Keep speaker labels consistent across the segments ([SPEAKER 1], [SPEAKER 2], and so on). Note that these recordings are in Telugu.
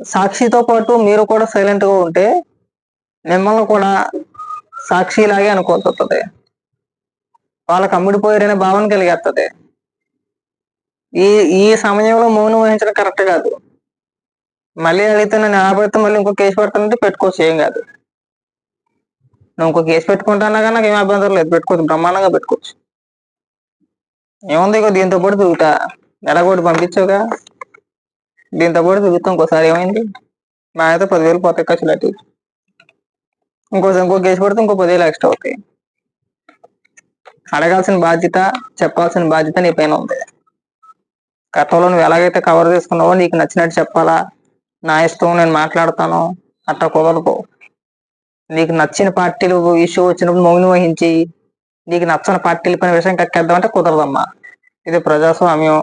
[SPEAKER 1] సాక్షితో పాటు మీరు కూడా సైలెంట్గా ఉంటే మిమ్మల్ని కూడా సాక్షిలాగే అనుకోవాల్సి వస్తుంది వాళ్ళకి అమ్ముడిపోయారనే భావన కలిగేస్తుంది ఈ ఈ సమయంలో మౌనం వహించడం కరెక్ట్ కాదు. మళ్ళీ అడిగితే నేను ఆపడితే మళ్ళీ ఇంకో కేసు పెడతానంటే పెట్టుకోవచ్చు ఏం కాదు. నువ్వు ఇంకో కేసు పెట్టుకుంటానా కానీ నాకు ఏం అభ్యంతరం లేదు. పెట్టుకోవచ్చు బ్రహ్మాండంగా పెట్టుకోవచ్చు. ఏముంది ఇక దీంతో పాటు దూట ఎడగొట్టి పంపించావుగా. దీంతో పాటు చూపిస్తాం ఇంకోసారి ఏమైంది? మా అయితే పదివేలు పోతాయి ఖర్చులు అటు ఇంకోసారి ఇంకో కేసు పడితే ఇంకో పదివేలు ఎక్స్ట్రా అవుతాయి. అడగాల్సిన బాధ్యత చెప్పాల్సిన బాధ్యత నీ పైన ఉంది. గతంలో నువ్వు ఎలాగైతే కవర్ చేసుకున్నావో నీకు నచ్చినట్టు చెప్పాలా? నా ఇష్టం నేను మాట్లాడతాను. అట్లా కుదరదు. నీకు నచ్చిన పార్టీలు ఇష్యూ వచ్చినప్పుడు మౌని వహించి నీకు నచ్చని పార్టీలు పైన విషయం కక్కేద్దామంటే కుదరదమ్మా. ఇది ప్రజాస్వామ్యం.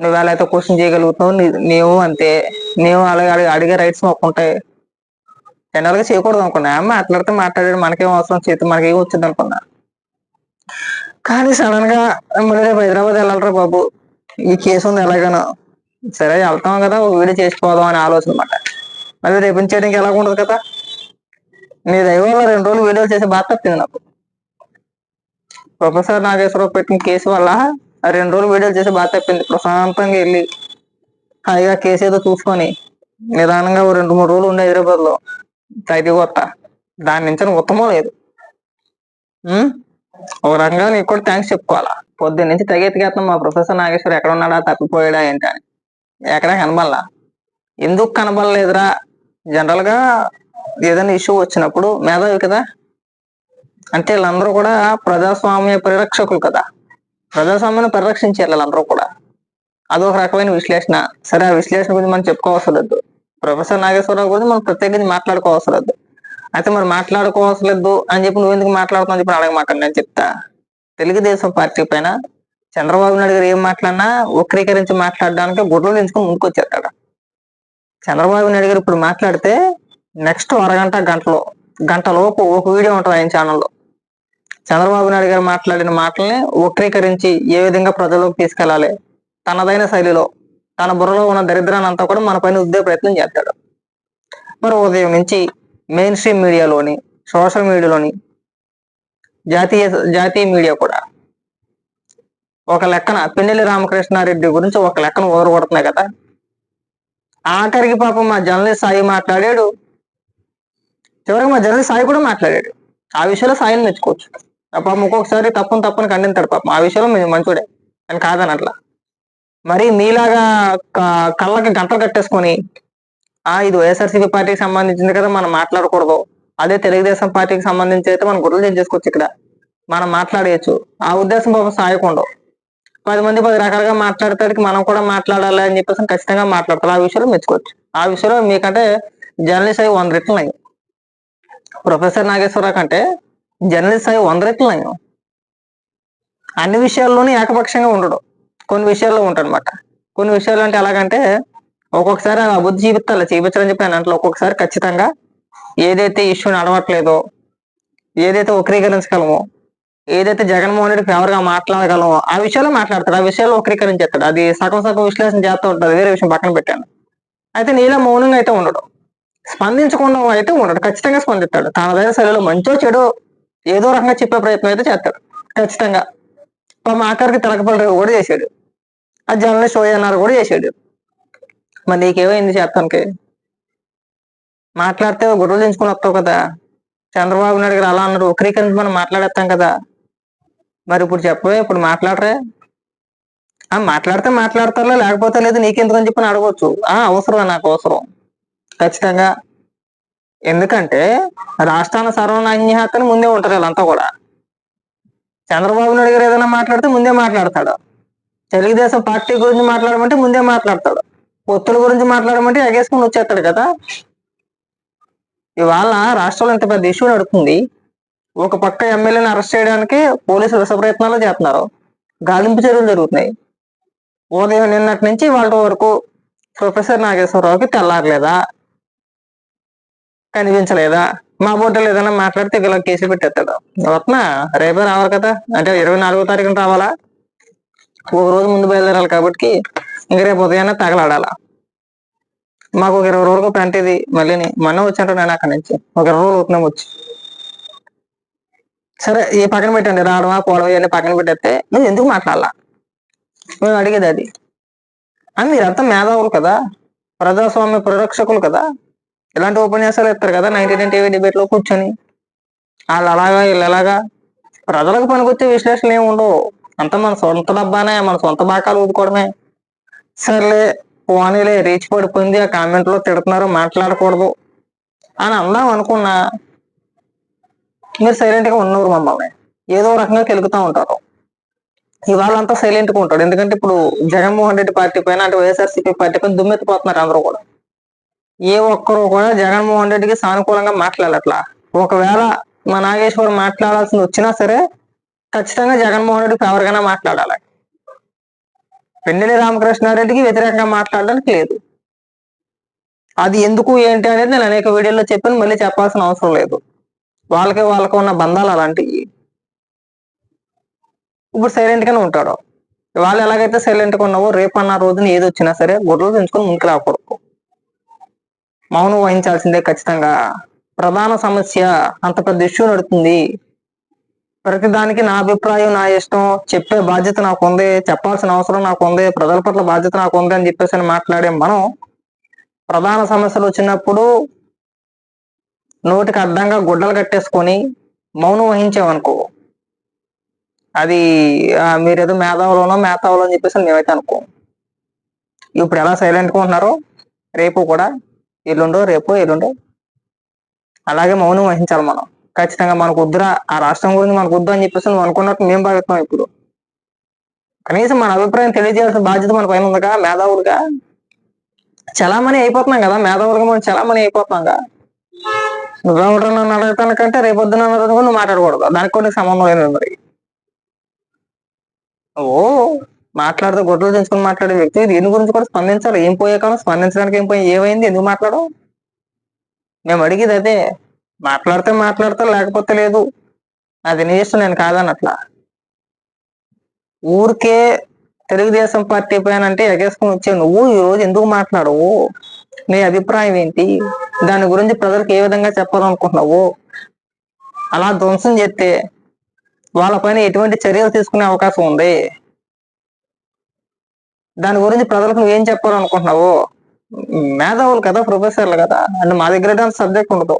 [SPEAKER 1] నువ్వు ఎలా అయితే క్వశ్చన్ చేయగలుగుతావు నీవు అంతే. నీవు అలాగే అడిగే అడిగే రైట్స్ మాకు ఉంటాయి జనరల్గా చేయకూడదు అనుకున్నా. మాట్లాడితే మాట్లాడాడు మనకేం అవసరం? చేతి మనకేం వచ్చింది అనుకున్నా. కానీ సడన్గా మళ్ళీ రేపు హైదరాబాద్ వెళ్ళాలరా బాబు. ఈ కేసు ఉంది ఎలాగనో. సరే వెళ్తాం కదా ఒక వీడియో చేసుకోదాం అనే ఆలోచన అనమాట మళ్ళీ రేపు చేయడానికి ఎలా ఉండదు కదా? నీ దైవంలో రెండు రోజులు వీడియోలు చేసే బాధ తప్పింది నాకు. ప్రొఫెసర్ నాగేశ్వరరావు పెట్టిన కేసు వల్ల ఆ రెండు రోజులు వీడియోలు చేసే బాధ తప్పింది. ప్రశాంతంగా వెళ్ళి హాయిగా కేసు ఏదో చూసుకొని నిదానంగా ఓ రెండు మూడు రోజులు ఉండే హైదరాబాద్లో కొత్త దాని నుంచి ఉత్తమం లేదు. ఓ ఒక రకంగా నీకు కూడా థ్యాంక్స్ చెప్పుకోవాలా? పొద్దున్న నుంచి తెగెత్తికేస్తాం మా ప్రొఫెసర్ నాగేశ్వర్ ఎక్కడ ఉన్నాడా? తప్పిపోయాడా ఏంటి అని. ఎక్కడా కనబడలా. ఎందుకు కనబడలేదురా? జనరల్గా ఏదైనా ఇష్యూ వచ్చినప్పుడు మేధావి కదా. అంటే వీళ్ళందరూ కూడా ప్రజాస్వామ్య పరిరక్షకులు కదా. ప్రజాస్వామ్యాన్ని పరిరక్షించారు అందరూ కూడా. అదొక రకమైన విశ్లేషణ. సరే ఆ విశ్లేషణ గురించి మనం చెప్పుకోవాల్సి లేదు. ప్రొఫెసర్ నాగేశ్వరరావు గురించి మనం ప్రత్యేకించి మాట్లాడుకోవాల్సి లేదు. అయితే మరి మాట్లాడుకోవాల్సి లేదు అని చెప్పి నువ్వు ఎందుకు మాట్లాడుతున్నావు చెప్పి అడగమాకండి నేను చెప్తా. తెలుగుదేశం పార్టీ పైన చంద్రబాబు నాయుడు గారు ఏం మాట్లాడినా వక్రీకరించి మాట్లాడడానికి గుడ్లు ఎంచుకొని ముందుకు వచ్చేస్తాడు చంద్రబాబు నాయుడు గారు ఇప్పుడు మాట్లాడితే నెక్స్ట్ అరగంట గంటలో గంటలోపు ఒక వీడియో ఉంటుంది ఆయన ఛానల్లో. చంద్రబాబు నాయుడు గారు మాట్లాడిన మాటల్ని వక్రీకరించి ఏ విధంగా ప్రజల్లోకి తీసుకెళ్ళాలి తనదైన శైలిలో తన బుర్రలో ఉన్న దరిద్రాన్ని అంతా కూడా మన పైన ఉద్దే ప్రయత్నం చేస్తాడు. మరి ఉదయం నుంచి మెయిన్ స్ట్రీమ్ మీడియాలోని సోషల్ మీడియాలోని జాతీయ జాతీయ మీడియా కూడా. ఒక లెక్కన పిన్నెల్లి రామకృష్ణారెడ్డి గురించి ఒక లెక్కన ఊదరగొడుతున్నాయి కదా. ఆఖరికి పాపం మా జర్నలిస్ట్ సాయి మాట్లాడాడు. చివరికి మా జర్నలిస్ట్ సాయి కూడా మాట్లాడాడు. ఆ విషయంలో సాయిని మెచ్చుకోవచ్చు. పాపం ఒక్కొక్కసారి తప్పును తప్పును ఖండించాడు పాపం. ఆ విషయంలో మేము మంచోడే. అని కాదని అట్లా మరి మీలాగా కళ్ళకి గంటలు కట్టేసుకొని ఆ ఇది వైఎస్ఆర్సీపీ పార్టీకి సంబంధించింది కదా మనం మాట్లాడకూడదు. అదే తెలుగుదేశం పార్టీకి సంబంధించి అయితే మనం గుర్రలు చేసుకోవచ్చు ఇక్కడ. మనం మాట్లాడేయచ్చు. ఆ ఉద్దేశం పాపం సాయకుండా పది మంది పది రకాలుగా మాట్లాడతాడికి మనం కూడా మాట్లాడాలి అని చెప్పేసి ఖచ్చితంగా మాట్లాడతారు. ఆ విషయంలో మెచ్చుకోవచ్చు. ఆ విషయంలో మీకంటే జర్నలిస్ట్ అవి వంద రెట్లు నయం ప్రొఫెసర్ నాగేశ్వరరావు కంటే జర్నలిస్ట్ అయ్యి వంద రెట్లు నేను. అన్ని విషయాల్లోనూ ఏకపక్షంగా ఉండడు. కొన్ని విషయాల్లో ఉంటాడనమాట. కొన్ని విషయాలు అంటే ఎలాగంటే ఒక్కొక్కసారి ఆయన అబుద్ధి జీవితాలు చూపించాలని చెప్పి ఆయన అంటే ఒక్కొక్కసారి ఖచ్చితంగా ఏదైతే ఇష్యూ నడవట్లేదో ఏదైతే వక్రీకరించగలమో ఏదైతే జగన్మోహన్ రెడ్డి ఫేవర్గా మాట్లాడగలమో ఆ విషయాల్లో మాట్లాడతాడు. ఆ విషయాలు వక్రీకరించేస్తాడు. అది సగం సగం విశ్లేషణ చేస్తూ ఉంటుంది. వేరే విషయం పక్కన పెట్టాను. అయితే నీలా మౌనంగా అయితే ఉండడు. స్పందించకుండా అయితే ఉండడు. ఖచ్చితంగా స్పందిస్తాడు. తన దగ్గర శైలిలో మంచో చెడో ఏదో రకంగా చెప్పే ప్రయత్నం అయితే చేస్తాడు. ఖచ్చితంగా. పాపం ఆఖరికి తలకపల్లి కూడా చేశాడు. ఆ జర్నలిస్ట్ ఓ అన్నారు కూడా చేశాడు. మరి నీకేమైంది చేస్తానికి? మాట్లాడితే గొడవలు ఎంచుకుని వస్తావు కదా. చంద్రబాబు నాయుడు గారు అలా అన్నారు వక్రీకరించి మనం మాట్లాడేస్తాం కదా. మరి ఇప్పుడు చెప్పవే ఇప్పుడు మాట్లాడరే. ఆ మాట్లాడితే మాట్లాడతారా లేకపోతే లేదు నీకెందుకు అని చెప్పి అడగవచ్చు ఆ అవసరం నాకు అవసరం. ఖచ్చితంగా. ఎందుకంటే రాష్ట్రాల సర్వనాన్యతని ముందే ఉంటారు వీళ్ళంతా కూడా. చంద్రబాబు నాయుడు గారు ఏదైనా మాట్లాడితే ముందే మాట్లాడతాడు. తెలుగుదేశం పార్టీ గురించి మాట్లాడమంటే ముందే మాట్లాడతాడు. పొత్తుల గురించి మాట్లాడమంటే ఎగేసుకుని వచ్చేస్తాడు కదా. ఇవాళ రాష్ట్రంలో ఇంత పెద్ద ఇష్యూ నడుస్తుంది. ఒక పక్క ఎమ్మెల్యేని అరెస్ట్ చేయడానికి పోలీసులు విష ప్రయత్నాలు చేస్తున్నారు. గాలింపు చర్యలు జరుగుతున్నాయి. ఉదయం నిన్నటి నుంచి వాళ్ళ వరకు ప్రొఫెసర్ నాగేశ్వరరావుకి తెల్లారలేదా? కనిపించలేదా? మా బోర్డులో ఏదైనా మాట్లాడితే ఇలా కేసులు పెట్టేస్తాడు. రత్న రేపే రావాలి కదా? అంటే ఇరవై నాలుగో తారీఖున రావాలా? ఒక రోజు ముందు బయలుదేరాలి కాబట్టి ఇంక రేపు ఉదయాన్నే తగలాడాలా? మాకు ఒక ఇరవై రోజులకు పెంట ఇది. మళ్ళీ మొన్న వచ్చాంట నేను అక్కడి నుంచి. ఒక ఇరవై రోజులు అవుతున్నాం వచ్చి. సరే ఈ పక్కన పెట్టండి. రావడమా పోవడం ఇవన్నీ పక్కన పెట్టేస్తే నువ్వు ఎందుకు మాట్లాడాలా? మేము అడిగేది అది. అని మీరంతా మేధావులు కదా? ప్రజాస్వామ్య పరిరక్షకులు కదా? ఇలాంటి ఉపన్యాసాలు ఇస్తారు కదా నైన్టీ నైన్ టీవీ డిబేట్లో కూర్చొని. వాళ్ళు అలాగా వీళ్ళు ఎలాగా ప్రజలకు పనికొచ్చే విశ్లేషణలు ఏమి ఉండవు. అంత మన సొంత డబ్బానే మన సొంత బాకాలు ఊదుకోవడమే. సర్లే పోనీలే రీచ్ పడిపోయింది ఆ కామెంట్లో తిడుతున్నారు మాట్లాడకూడదు అని అందాం అనుకున్నా మీరు సైలెంట్గా ఉన్నవారు మమ్మల్ని. ఏదో రకంగా కెలుగుతూ ఉంటారు. ఇవాళ అంతా సైలెంట్గా ఉంటాడు ఎందుకంటే ఇప్పుడు జగన్మోహన్ రెడ్డి పార్టీ పైన అంటే వైఎస్ఆర్సీపీ పార్టీ పైన దుమ్మెత్తిపోతున్నారు అందరూ కూడా. ఏ ఒక్కరు కూడా జగన్మోహన్ రెడ్డికి సానుకూలంగా మాట్లాడట్లా. ఒకవేళ మా నాగేశ్వర్ మాట్లాడాల్సింది వచ్చినా సరే ఖచ్చితంగా జగన్మోహన్ రెడ్డి ఫేవర్ గానే మాట్లాడాలి. పెన్నెల్లి రామకృష్ణారెడ్డికి వ్యతిరేకంగా మాట్లాడడానికి లేదు. అది ఎందుకు ఏంటి అనేది నేను అనేక వీడియోలో చెప్పాను మళ్ళీ చెప్పాల్సిన అవసరం లేదు. వాళ్ళకి వాళ్ళకి ఉన్న బంధాలు అలాంటివి. ఇప్పుడు సైలెంట్ గానే ఉంటాడు. వాళ్ళు ఎలాగైతే సైలెంట్గా ఉన్నావో రేపు అన్న రోజున ఏది వచ్చినా సరే గొడవలు పెంచుకొని ముందుకు రాకూడదు. మౌనం వహించాల్సిందే ఖచ్చితంగా. ప్రధాన సమస్య అంత పెద్ద ఇష్యూ నడుతుంది. ప్రతిదానికి నా అభిప్రాయం నా ఇష్టం చెప్పే బాధ్యత నాకు ఉంది చెప్పాల్సిన అవసరం నాకు ఉంది ప్రజల పట్ల బాధ్యత నాకు ఉంది అని చెప్పేసి అని మాట్లాడే మనం ప్రధాన సమస్యలు వచ్చినప్పుడు నోటికి అడ్డంగా గుడ్డలు కట్టేసుకొని మౌనం వహించామనుకో అది మీరేదో మేధావులోనో మేధావులో అని చెప్పేసి మేమైతే అనుకో. ఇప్పుడు ఎలా సైలెంట్గా ఉంటున్నారో రేపు కూడా ఎల్లుండో రేపు ఎల్లుండో. అలాగే మౌనం వహించాలి మనం. ఖచ్చితంగా మనకు వద్దురా ఆ రాష్ట్రం గురించి మనకు వద్దు అని చెప్పేసి నువ్వు అనుకున్నట్టు మేము భావిస్తాం ఇప్పుడు. కనీసం మన అభిప్రాయం తెలియజేయాల్సిన బాధ్యత మన పైన ఉందిగా మేధావులుగా. చలామణి అయిపోతున్నాం కదా మేధావులుగా మనం చలామణి అయిపోతున్నాంగా నువ్వెవరు నన్ను అడగటానికంటే రేపొద్దున అన్నది నువ్వు మాట్లాడకూడదు. దానికి కొన్ని సంబంధం లేదు మరి. ఓ! మాట్లాడితే గొడ్డలు తెంచుకొని మాట్లాడే వ్యక్తి దీని గురించి కూడా స్పందించాలి. ఏం పోయే స్పందించడానికి ఏం పోయి ఏమైంది? ఎందుకు మాట్లాడవు? మేము అడిగేది అదే. మాట్లాడితే మాట్లాడతా లేకపోతే లేదు. అది నీ ఇష్టం నేను కాదన్నట్లా. ఊరికే తెలుగుదేశం పార్టీ పైన అంటే ఎగేసుకుని వచ్చే నువ్వు ఈరోజు ఎందుకు మాట్లాడవు? నీ అభిప్రాయం ఏంటి? దాని గురించి ప్రజలకు ఏ విధంగా చెప్పాలనుకుంటున్నావు? అలా ధ్వంసం చేస్తే వాళ్ళపైన ఎటువంటి చర్యలు తీసుకునే అవకాశం ఉంది? దాని గురించి ప్రజలకు నువ్వేం చెప్పాలనుకుంటున్నావు? మేధావులు కదా ప్రొఫెసర్లు కదా. అండ్ మా దగ్గర సబ్జెక్ట్ ఉండదు.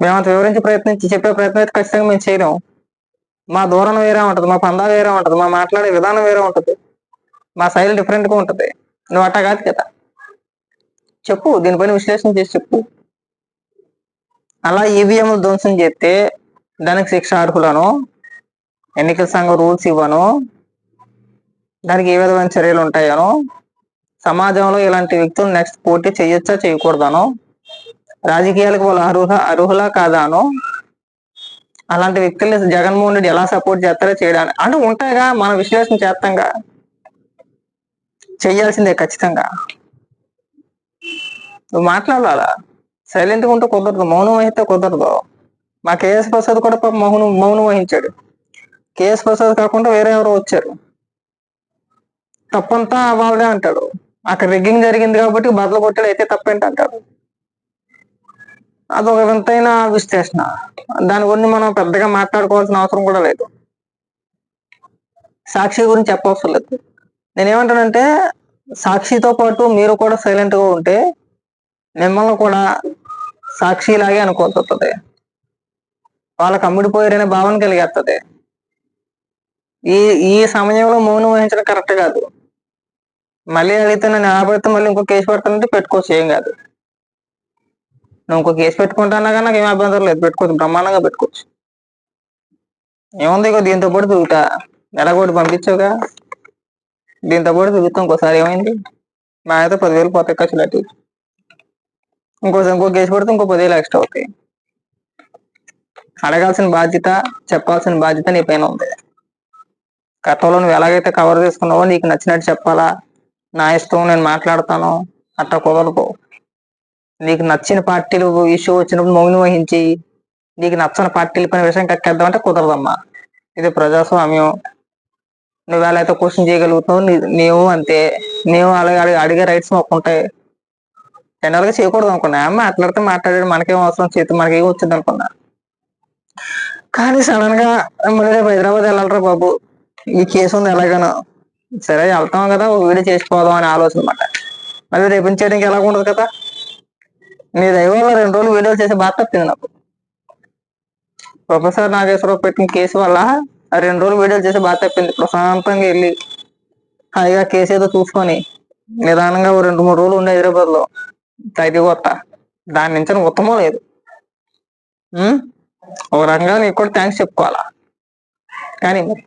[SPEAKER 1] మేము అంత వివరించి ప్రయత్నించి చెప్పే ప్రయత్నం అయితే ఖచ్చితంగా మేము చేయలేము. మా దూరం వేరే ఉంటుంది మా పందా వేరే ఉంటది మా మాట్లాడే విధానం వేరే ఉంటుంది. మా శైలి డిఫరెంట్గా ఉంటుంది. నువ్వు అట్టా కాదు కదా. చెప్పు దీనిపైన విశ్లేషణ చేసి చెప్పు. అలా ఈవీఎంలు ధ్వంసం చేస్తే దానికి శిక్ష అర్హులను ఎన్నికల సంఘం రూల్స్ ఇవ్వను దానికి ఏ విధమైన చర్యలు ఉంటాయనో సమాజంలో ఇలాంటి వ్యక్తులు నెక్స్ట్ పోటీ చేయొచ్చా చేయకూడదానో రాజకీయాలకు వాళ్ళు అర్హుల అర్హులా కాదానో అలాంటి వ్యక్తుల్ని జగన్మోహన్ రెడ్డి ఎలా సపోర్ట్ చేస్తారో చేయడానికి అంటే ఉంటాయిగా మన విశ్లేషణ చేస్తాంగా. చెయ్యాల్సిందే ఖచ్చితంగా. నువ్వు మాట్లాడాలా? సైలెంట్గా ఉంటే కుదరదు మౌనం వహిస్తే కుదరదు. మా కేఎస్ ప్రసాద్ కూడా మౌనం మౌనం వహించాడు. కేఎస్ ప్రసాద్ కాకుండా వేరే ఎవరో వచ్చారు. తప్పంతా వాళ్ళదే అంటాడు. అక్కడ రిగ్గింగ్ జరిగింది కాబట్టి బదులు కొట్టాడు అయితే తప్పేంటి అంటాడు అదొక వింతైన విశ్లేషణ. దాని గురించి మనం పెద్దగా మాట్లాడుకోవాల్సిన అవసరం కూడా లేదు. సాక్షి గురించి చెప్పవసరం లేదు. నేనేమంటానంటే సాక్షితో పాటు మీరు కూడా సైలెంట్గా ఉంటే మిమ్మల్ని కూడా సాక్షిలాగే అనుకోవాల్సి వస్తుంది వాళ్ళకి అమ్ముడిపోయారనే భావన కలిగేస్తుంది ఈ ఈ సమయంలో మౌనం వహించడం కరెక్ట్ కాదు. మళ్ళీ అడిగితే నేను ఆపడితే మళ్ళీ ఇంకో కేసు పెడతానంటే పెట్టుకోవచ్చు ఏం కాదు. నువ్వు ఇంకో కేసు పెట్టుకుంటానా కానీ నాకు ఏం అభ్యంతరం లేదు పెట్టుకోవచ్చు బ్రహ్మాండంగా పెట్టుకోవచ్చు. ఏముంది ఇక దీంతో పాటు తిరుగుతా. ఎలాగోటి పంపించావుగా. దీంతో పాటు తిరుగుతాం ఇంకోసారి ఏమైంది? మా అయితే పదివేలు పోతాయి ఖర్చులు అటు ఇంకోసారి ఇంకో కేసు పెడితే ఇంకో పదివేలు ఎక్స్ట్రా అవుతాయి. అడగాల్సిన బాధ్యత చెప్పాల్సిన బాధ్యత నీ పైన ఉంది. గతంలో నువ్వు ఎలాగైతే కవర్ చేసుకున్నావో నీకు నచ్చినట్టు చెప్పాలా? నా ఇష్టం నేను మాట్లాడతాను. అట్లా కుదరదు. నీకు నచ్చిన పార్టీలు ఇష్యూ వచ్చినప్పుడు మౌనం వహించి నీకు నచ్చని పార్టీలు పైన విషయం కక్కేద్దామంటే కుదరదమ్మా. ఇది ప్రజాస్వామ్యం. నువ్వు ఎలా అయితే క్వశ్చన్ చేయగలుగుతావు నీవు అంతే. నీవు అలాగే అడిగే- అడిగే రైట్స్ మాకు ఉంటాయి. జనరల్గా చేయకూడదు అనుకున్నా. మాట్లాడితే మాట్లాడాడు మనకేం అవసరం? చేతి మనకేం వచ్చింది అనుకున్నా. కానీ సడన్గా మళ్ళీ రేపు హైదరాబాద్ వెళ్ళాలరా బాబు. ఈ కేసు ఉంది ఎలాగనో. సరే వెళ్తాం కదా ఒక వీడియో చేసిపోదాం అనే ఆలోచన అనమాట మళ్ళీ రేపు నుంచి చేయడానికి ఎలా ఉండదు కదా. నీ దైవంలో రెండు రోజులు వీడియోలు చేసే బాధ తప్పింది నాకు. ప్రొఫెసర్ నాగేశ్వరరావు పెట్టిన కేసు వల్ల రెండు రోజులు వీడియోలు చేసే బాధ తప్పింది ప్రశాంతంగా వెళ్ళి హాయిగా కేసు ఏదో చూసుకొని నిదానంగా ఓ రెండు మూడు రోజులు ఉండే హైదరాబాద్లో తైది కొత్త దాని నుంచి ఉత్తమం లేదు. ఒక రకంగా నీకు కూడా థ్యాంక్స్ చెప్పుకోవాలా. కానీ మరి